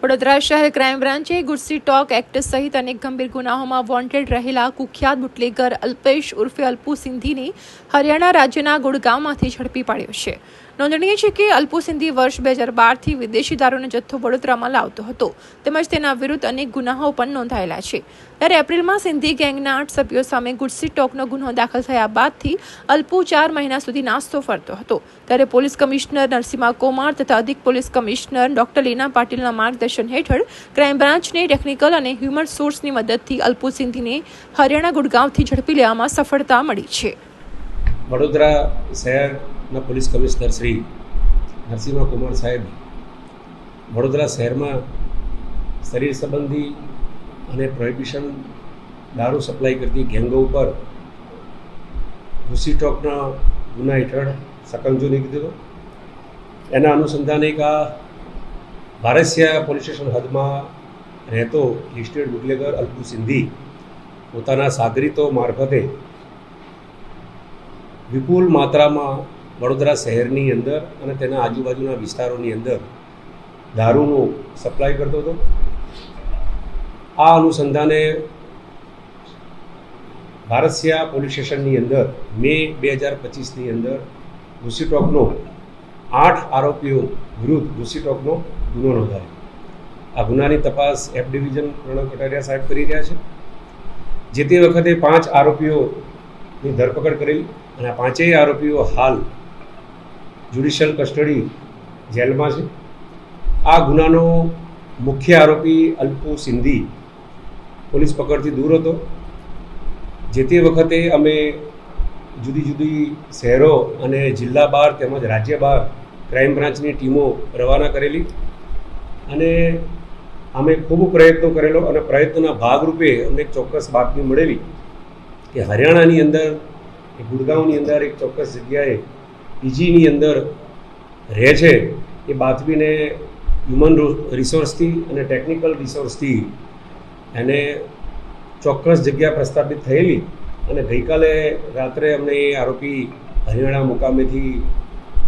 વડોદરા શહેર ક્રાઇમ બ્રાન્ચે ગુડસી ટોક એક્ટ સહિત અનેક ગંભીર ગુનાઓમાં વોન્ટેડ રહેલા કુખ્યાત બુટલેગર અલ્પેશ ઉર્ફે અલ્પુ સિંધીને હરિયાણા રાજ્યના ગુડગાંવમાંથી ઝડપી પાડ્યો છે. નોંધનીય છે કે અલ્પુ સિંધી વર્ષ બે હજાર બારથી વિદેશી દારૂનો જથ્થો વડોદરામાં લાવતો હતો. તેમજ તેના વિરુદ્ધ અનેક ગુનાઓ પણ નોંધાયેલા છે. ત્યારે એપ્રિલમાં સિંધી ગેંગના આઠ સભ્યો સામે ગુડસી ટોકનો ગુનો દાખલ થયા બાદથી અલ્પુ ચાર મહિના સુધી નાસ્તો ફરતો હતો. ત્યારે પોલીસ કમિશનર નરસિંહા કોમાર તથા અધિક પોલીસ કમિશનર ડોક્ટર લીના પાટીલના માર્ગદર્શન હેઠળ ક્રાઇમ બ્રાન્ચને ટેકનિકલ અને હ્યુમન સોર્સની મદદથી અલ્પુ સિંધીને હરિયાણા ગુડગાંવથી ઝડપી લેવામાં સફળતા મળી છે. વડોદરા શહેરના પોલીસ કમિશનર શ્રી નરસિંહ કુમાર સાહેબ વડોદરા શહેરમાં શરીર સંબંધી અને પ્રોહિબિશન દારૂ સપ્લાય કરતી ગેંગો ઉપર ઘુસી ગુના હેઠળ સકંજો નીકળી દીધો એના અનુસંધાને એક આ ભારસિયા પોલીસ સ્ટેશન હદમાં રહેતો લિસ્ટેડ બુટલેગર અલ્પુ સિંધી પોતાના સાગરીતો મારફતે વિપુલ માત્રામાં વડોદરા શહેરની અંદર અને તેના આજુબાજુના વિસ્તારોની અંદર દારૂનો સપ્લાય કરતો હતો. આ અનુસંધાને ભારતસિયા પોલીસ સ્ટેશનની અંદર મે બે હજાર પચીસની અંદર ઘુસીટોકનો આઠ આરોપીઓ વિરુદ્ધ ઘુસીટોકનો ગુનો નોંધાયો. આ ગુનાની તપાસ એફ ડિવિઝન પ્રણવ કટારિયા સાહેબ કરી રહ્યા છે. જે તે વખતે પાંચ આરોપીઓની ધરપકડ કરેલી અને આ પાંચેય આરોપીઓ હાલ જ્યુડિશિયલ કસ્ટડી જેલમાં છે. આ ગુનાનો મુખ્ય આરોપી અલ્પુ સિંધી પોલીસ પકડથી દૂર હતો. જે તે વખતે અમે જુદી જુદી શહેરો અને જિલ્લા બહાર તેમજ રાજ્ય બહાર ક્રાઇમ બ્રાન્ચની ટીમો રવાના કરેલી અને અમે ખૂબ પ્રયત્નો કરેલો અને પ્રયત્નોના ભાગરૂપે અમને એક ચોક્કસ બાતમી મળેલી કે હરિયાણાની અંદર ગુડગાંવની અંદર એક ચોક્કસ જગ્યાએ પીજીની અંદર રહે છે, એ બાતમીને હ્યુમન રિસોર્સથી અને ટેકનિકલ રિસોર્સથી એને ચોક્કસ જગ્યા પ્રસ્થાપિત થયેલી અને ગઈકાલે રાત્રે અમને એ આરોપી હરિયાણા મુકામેથી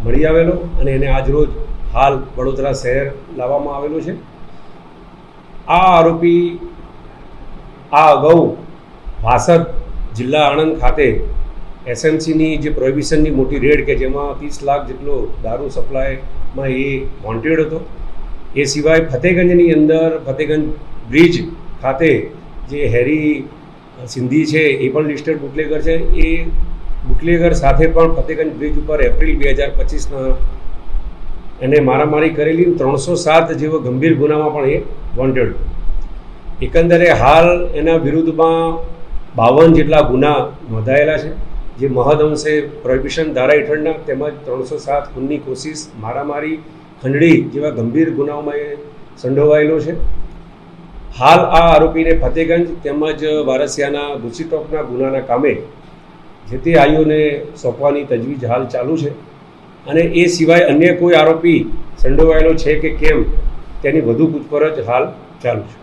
મળી આવેલો અને એને આજરોજ હાલ વડોદરા શહેર લાવવામાં આવેલો છે. આ આરોપી આ અગાઉ વાસદ જિલ્લા આણંદ ખાતે એસએમસીની જે પ્રોહિબિશનની મોટી રેડ કે જેમાં ત્રીસ લાખ જેટલો દારૂ સપ્લાયમાં એ વોન્ટેડ હતો. એ સિવાય ફતેગંજની અંદર, ફતેગંજ બ્રિજ ખાતે જે હેરી સિંધી છે એ પણ લિસ્ટેડ બુટલેગર છે. એ બુટલેગર સાથે પણ ફતેગંજ બ્રિજ ઉપર એપ્રિલ બે હજાર પચીસના એને મારામારી કરેલી ત્રણસો સાત જેવો ગંભીર ગુનામાં પણ એ વોન્ટેડ એકંદરે હાલ એના વિરુદ્ધમાં બાવન જેટલા ગુના નોંધાયેલા છે. જે મહદઅંશે પ્રોહિબિશન ધારા હેઠળના તેમજ ત્રણસો સાત ખૂનની કોશિશ મારામારી ખંડણી જેવા ગંભીર ગુનાઓમાં એ સંડોવાયેલો છે. હાલ આ આરોપીને ફતેગંજ તેમજ વારસિયાના ગુસીટોકના ગુનાના કામે જે તે આઈઓને સોંપવાની તજવીજ હાલ ચાલુ છે અને એ સિવાય અન્ય કોઈ આરોપી સંડોવાયેલો છે કે કેમ તેની વધુ પૂછપરછ હાલ ચાલુ છે.